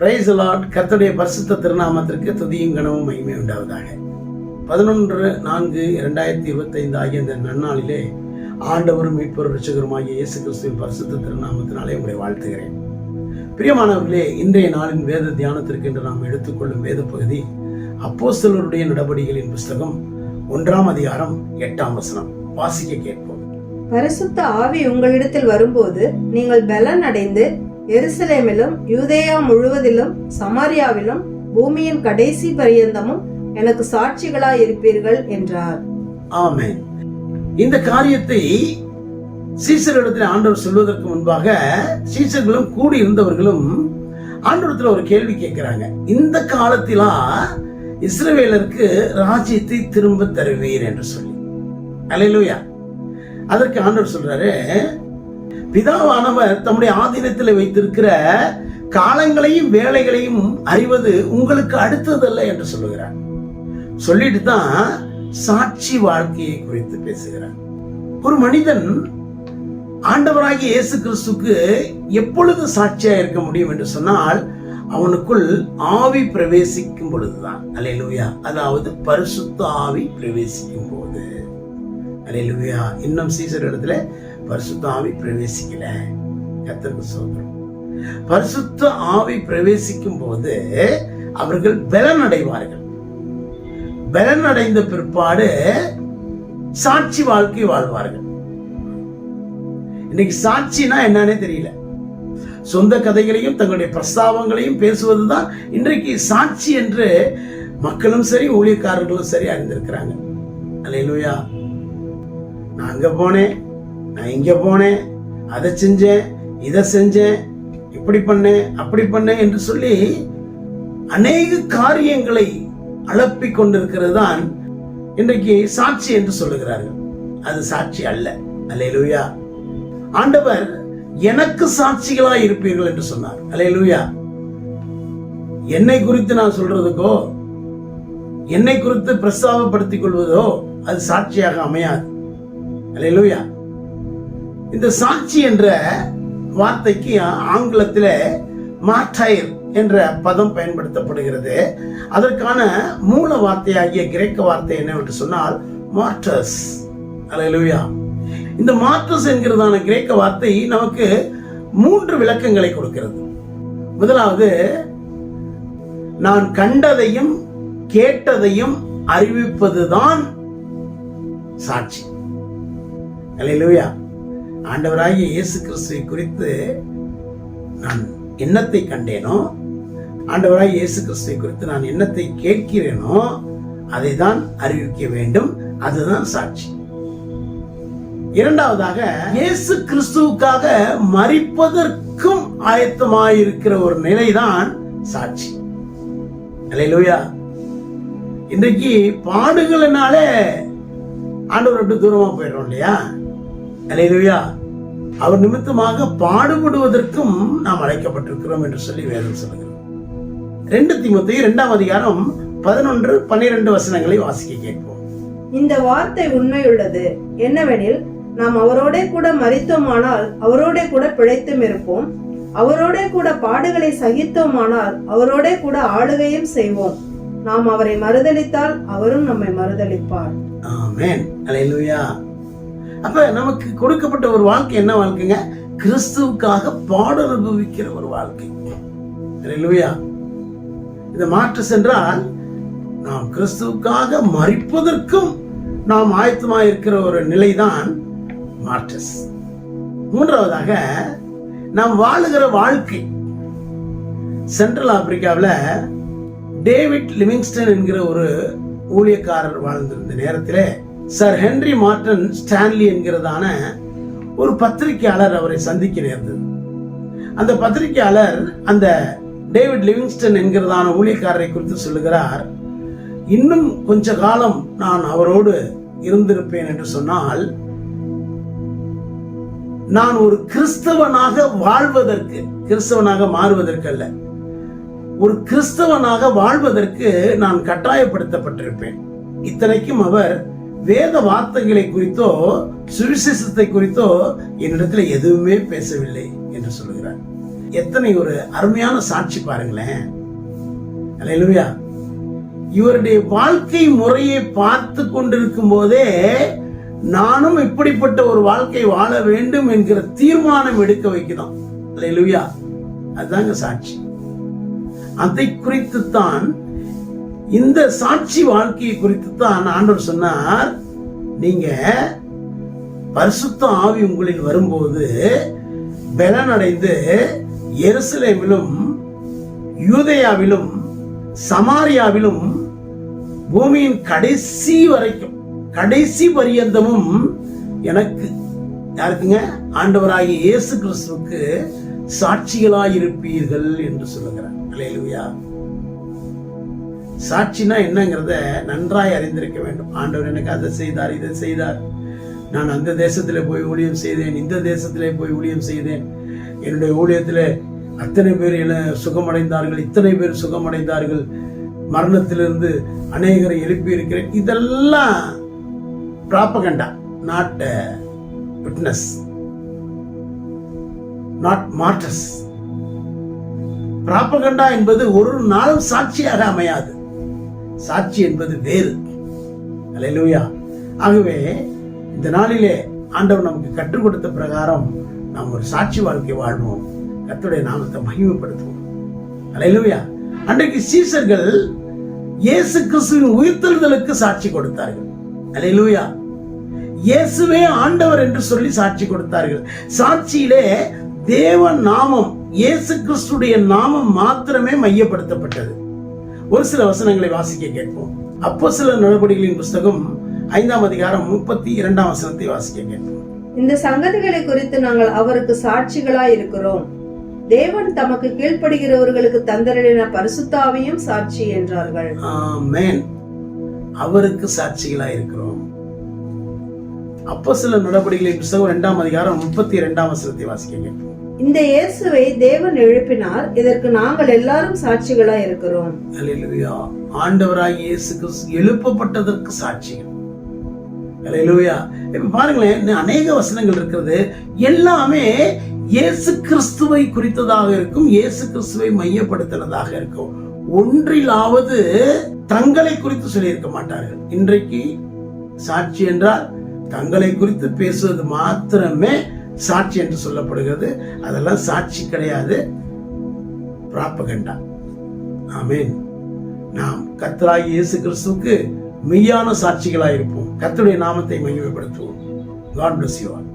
Price Lord கர்த்தருடைய பரிசுத்த திருநாமத்திற்கு துதியும் கனவும் மகிமை உண்டாவதாக. பதினொன்று நான்கு இரண்டாயிரத்தி இருபத்தைந்து ஆகிய இந்த நன்னாளிலே ஆண்டவரும் மீட்பர் ரட்சகருமாகிய இயேசு கிறிஸ்துவின் பரிசுத்த திருநாமத்தினாலே உங்களை வாழ்த்துகிறேன். பிரியமானவர்களே இன்றைய நாளின் வேத தியானத்திற்கு என்று நாம் எடுத்துக்கொள்ளும் வேத பகுதி அப்போஸ்தலருடைய நடவடிக்கைகளின் புஸ்தகம் ஒன்றாம் அதிகாரம் எட்டாம் வசனம். வாசிக்க கேட்போம். பரிசுத்த ஆவி உங்களிடத்தில் வரும்போது நீங்கள் பலன் அடைந்து எருசலேமிலும் யூதேயா முழுவதிலும் சமாரியாவிலும் பூமியின் கடைசி பரியந்தமும் எனக்கு சாட்சிகளாய் இருப்பீர்கள் என்றார். ஆமே இந்த காரியத்தை சீசரிடத்தில் ஆண்டவர் சொல்வதற்கு முன்பாக சீசர்களும் கூடி இருந்தவர்களும் ஆண்டவரத்தில் ஒரு கேள்வி கேட்கிறாங்க. இந்த காலத்திலா இஸ்ரவேலருக்கு ராஜ்யத்தை திரும்ப தருவீர் என்று சொல்லி. அலையிலுயா. அதற்கு ஆண்டவர் சொல்றாரு பிதாவானவர் தம்முடைய ஆதீனத்தில் வைத்திருக்கிற காலங்களையும் வேலைகளையும் அறிவது உங்களுக்கு அடுத்ததல்ல என்று சொல்லுகிறார். சொல்லிட்டு தான் சாட்சி வாழ்க்கையை குறித்து பேசுகிறார். ஒரு மனிதன் ஆண்டவராகிய இயேசு கிறிஸ்துக்கு எப்பொழுது சாட்சியா இருக்க முடியும் என்று சொன்னால் அவனுக்குள் ஆவி பிரவேசிக்கும் பொழுதுதான். அலையலுயா அதாவது பரிசுத்த ஆவி பிரவேசிக்கும் போது. அலையலுயா இன்னும் சீசர் இடத்துல பரிசுத்த ஆவி பிரவேசிக்கல. கத்தருக்கு சோதரம் பரிசுத்த ஆவி பிரவேசிக்கும் போது அவர்கள் பலன் அடைவார்கள் பலன் அடைந்த பிற்பாடு சாட்சி வாழ்க்கை வாழ்வார்கள். இன்னைக்கு சாட்சினா என்னன்னே தெரியல. சொந்த கதைகளையும் தங்களுடைய பிரஸ்தாபங்களையும் பேசுவதுதான் இன்றைக்கு சாட்சி என்று மக்களும் சரி ஊழியக்காரர்களும் சரி அறிந்திருக்கிறாங்க. அல்லையா நான் அங்கே போனேன் நான் இங்கே போனேன் அதை செஞ்சேன் இதை செஞ்சேன் இப்படி பண்ணேன் அப்படி பண்ணேன் என்று சொல்லி அநேக காரியங்களை அலப்பிக் கொண்டிருக்கிறது தான் இன்றைக்கு சாட்சி என்று சொல்லுகிறார்கள். அது சாட்சி அல்ல. அல்லேலூயா. ஆண்டவர் எனக்கு சாட்சிகளாய் இருப்பீர்கள் என்று சொன்னார். அல்லேலூயா. என்னை குறித்து நான் சொல்றதுக்கோ என்னை குறித்து பிரஸ்தாபப்படுத்திக் கொள்வதோ அது சாட்சியாக அமையாது. அல்லேலூயா இந்த சாட்சி என்ற வார்த்தைக்கு ஆங்கிலத்தில் மாட்டைர் என்ற பதம் பயன்படுத்தப்படுகிறது. அதற்கான மூல வார்த்தையாகிய கிரேக்க வார்த்தை என்னவென்று சொன்னால் மார்டர்ஸ் அல்லேலூயா இந்த மார்டர்ஸ் என்கிறதான கிரேக்க வார்த்தை நமக்கு மூன்று விளக்கங்களை கொடுக்கிறது. முதலாவது நான் கண்டதையும் கேட்டதையும் அறிவிப்பதுதான் சாட்சி. அல்லேலூயா ஆண்டவராகிய இயேசு கிறிஸ்துவை குறித்து நான் எண்ணத்தை கண்டேனோ ஆண்டவராகிய இயேசு கிறிஸ்துவை குறித்து நான் எண்ணத்தை கேட்கிறேனோ அதை தான் அறிவிக்க வேண்டும். அதுதான் சாட்சி. இரண்டாவதாக இயேசு கிறிஸ்துவுக்காக மறிப்பதற்கும் ஆயத்தமாயிருக்கிற ஒரு நிலைதான் சாட்சி. அலையிலூயா இன்றைக்கு பாடுகளினாலே ஆண்டவர் விட்டு தூரமா போயிடுறோம் இல்லையா? அல்லேலூயா அவர் நிமித்தமாக பாடுபடுவதற்கும் நாம் அழைக்கப்பட்டிருக்கிறோம் என்று சொல்லி வேதம் சொல்லுகிறது. ரெண்டு திமுத்தி இரண்டாம் அதிகாரம் பதினொன்று பன்னிரண்டு வசனங்களை வாசிக்க கேட்போம். இந்த வார்த்தை உண்மையுள்ளது. என்னவெனில் நாம் அவரோடே கூட மறித்தோமானால் அவரோடே கூட பிழைத்தும் இருப்போம். அவரோடே கூட பாடுகளை சகித்தோமானால் அவரோடே கூட ஆளுகையும் செய்வோம். நாம் அவரை மறுதலித்தால் அவரும் நம்மை மறுதலிப்பார். ஆமென். அல்லேலூயா அப்ப நமக்கு கொடுக்கப்பட்ட ஒரு வாழ்க்கை என்ன வாழ்க்கைங்க? கிறிஸ்துவுக்காக பாடு அனுபவிக்கிற ஒரு வாழ்க்கை. அல்லேலூயா இந்த மாற்று சென்றால் நாம் கிறிஸ்துவுக்காக மறிப்பதற்கும் நாம் ஆயத்தமாக இருக்கிற ஒரு நிலைதான் மார்டஸ் மூன்றாவதாக நாம் வாழுகிற வாழ்க்கை. சென்ட்ரல் ஆப்பிரிக்காவில் டேவிட் லிவிங்ஸ்டன் என்கிற ஒரு ஊழியக்காரர் வாழ்ந்திருந்த நேரத்தில் சார் ஹென்றி மார்டன் ஸ்டான்லி என்கிறதான ஒரு பத்திரிகையாளர் அவரை சந்திக்க நேர்ந்தது அந்த பத்திரிகையாளர் அந்த டேவிட் லிவிங்ஸ்டன் என்கிறதான ஊழியக்காரரை குறித்து சொல்லுகிறார். இன்னும் கொஞ்ச காலம் நான் அவரோடு இருந்திருப்பேன் என்று சொன்னால் நான் ஒரு கிறிஸ்தவனாக வாழ்வதற்கு கிறிஸ்தவனாக மாறுவதற்கு அல்ல ஒரு கிறிஸ்தவனாக வாழ்வதற்கு நான் கட்டாயப்படுத்தப்பட்டிருப்பேன். இத்தனைக்கும் அவர் வேத வார்த்தைகளை குறித்தோ சுவிசேஷத்தை குறித்தோ என்னிடத்துல எதுவுமே பேசவில்லை என்று சொல்லுகிறார். எத்தனை ஒரு அருமையான சாட்சி பாருங்களேன். அல்லேலூயா இவருடைய வாழ்க்கை முறையை பார்த்து கொண்டிருக்கும் போதே நானும் இப்படிப்பட்ட ஒரு வாழ்க்கை வாழ வேண்டும் என்கிற தீர்மானம் எடுக்க வைக்கிறோம் அல்லேலூயா அதுதாங்க சாட்சி. அதை குறித்து தான் இந்த சாட்சி வாழ்க்கையை குறித்து தான் ஆண்டவர் சொன்னார். நீங்க பரிசுத்த ஆவி உங்களில் வரும்போது பலனடைந்து எருசலேமிலும் யூதயாவிலும் சமாரியாவிலும் பூமியின் கடைசி வரைக்கும் கடைசி பரியந்தமும் எனக்கு யாருக்குங்க? ஆண்டவராகிய இயேசு கிறிஸ்துவுக்கு சாட்சிகளாயிருப்பீர்கள் என்று சொல்லுகிறார். அல்லேலூயா சாட்சினா என்னங்கிறத நன்றாய் அறிந்திருக்க வேண்டும். ஆண்டவர் எனக்கு அதை செய்தார் இதை செய்தார். நான் அந்த தேசத்தில் போய் ஊழியம் செய்தேன் இந்த தேசத்தில் போய் ஊழியம் செய்தேன். என்னுடைய ஊழியத்தில் அத்தனை பேர் என சுகமடைந்தார்கள் இத்தனை பேர் சுகமடைந்தார்கள். மரணத்திலிருந்து அநேகரை எழுப்பி இருக்கிறேன். இதெல்லாம் propaganda not witness not martyrs propaganda என்பது ஒரு நாளும் சாட்சியாக அமையாது. சாட்சி என்பது வேறு. அலையிலூயா ஆகவே இந்த நாளிலே ஆண்டவர் நமக்கு கற்றுக் கொடுத்த பிரகாரம் நாம் ஒரு சாட்சி வாழ்க்கை வாழ்வோம். கத்துடைய நாமத்தை மகிமைப்படுத்துவோம். அலையிலூயா அன்றைக்கு சீசர்கள் இயேசு கிறிஸ்துவின் உயிர்த்தெழுதலுக்கு சாட்சி கொடுத்தார்கள். அலையிலூயா இயேசுவே ஆண்டவர் என்று சொல்லி சாட்சி கொடுத்தார்கள். சாட்சியிலே தேவ நாமம் இயேசு கிறிஸ்துடைய நாமம் மாத்திரமே மையப்படுத்தப்பட்டது. ஒரு சில வசனங்களை வாசிக்க கேட்போம். அப்போ சில நடவடிக்கைகளின் புஸ்தகம் ஐந்தாம் அதிகாரம் முப்பத்தி இரண்டாம் வசனத்தை வாசிக்க கேட்போம். இந்த சங்கதிகளை குறித்து நாங்கள் அவருக்கு சாட்சிகளாய் இருக்கிறோம். தேவன் தமக்கு கீழ்ப்படுகிறவர்களுக்கு தந்தரின பரிசுத்தாவையும் சாட்சி என்றார்கள். ஆமென். அவருக்கு சாட்சிகளாய் இருக்கிறோம். அப்போ சில நடவடிக்கைகளின் புஸ்தகம் இரண்டாம் அதிகாரம் முப்பத்தி இரண்டாம் வசனத்தை வாசிக்க கேட்போம். இந்த இயேசுவை தேவன் எழுப்பினார். இதற்கு நாங்கள் எல்லாரும் சாட்சிகளாய் இருக்கிறோம். ஆண்டவராய் இயேசு கிறிஸ்து எழுப்பப்பட்டதற்கு சாட்சிகள் அல்லேலூயா. இப்ப பாருங்களேன் இன்னும் அநேக வசனங்கள் இருக்கிறது. எல்லாமே இயேசு கிறிஸ்துவை குறித்ததாக இருக்கும் இயேசு கிறிஸ்துவை மையப்படுத்தினதாக இருக்கும். ஒன்றிலாவது தங்களை குறித்து சொல்லியிருக்க மாட்டார்கள். இன்றைக்கு சாட்சி என்றால் தங்களை குறித்து பேசுவது மாத்திரமே சாட்சி என்று சொல்லப்படுகிறது. அதெல்லாம் சாட்சி கிடையாது. பிராப்பகண்டா. ஆமென். நாம் கத்தராகி இயேசு கிறிஸ்துவுக்கு மெய்யான சாட்சிகளாக இருப்போம் கத்தருடைய நாமத்தை மகிமைப்படுத்துவோம் காட் பிளஸ் யூ ஆல்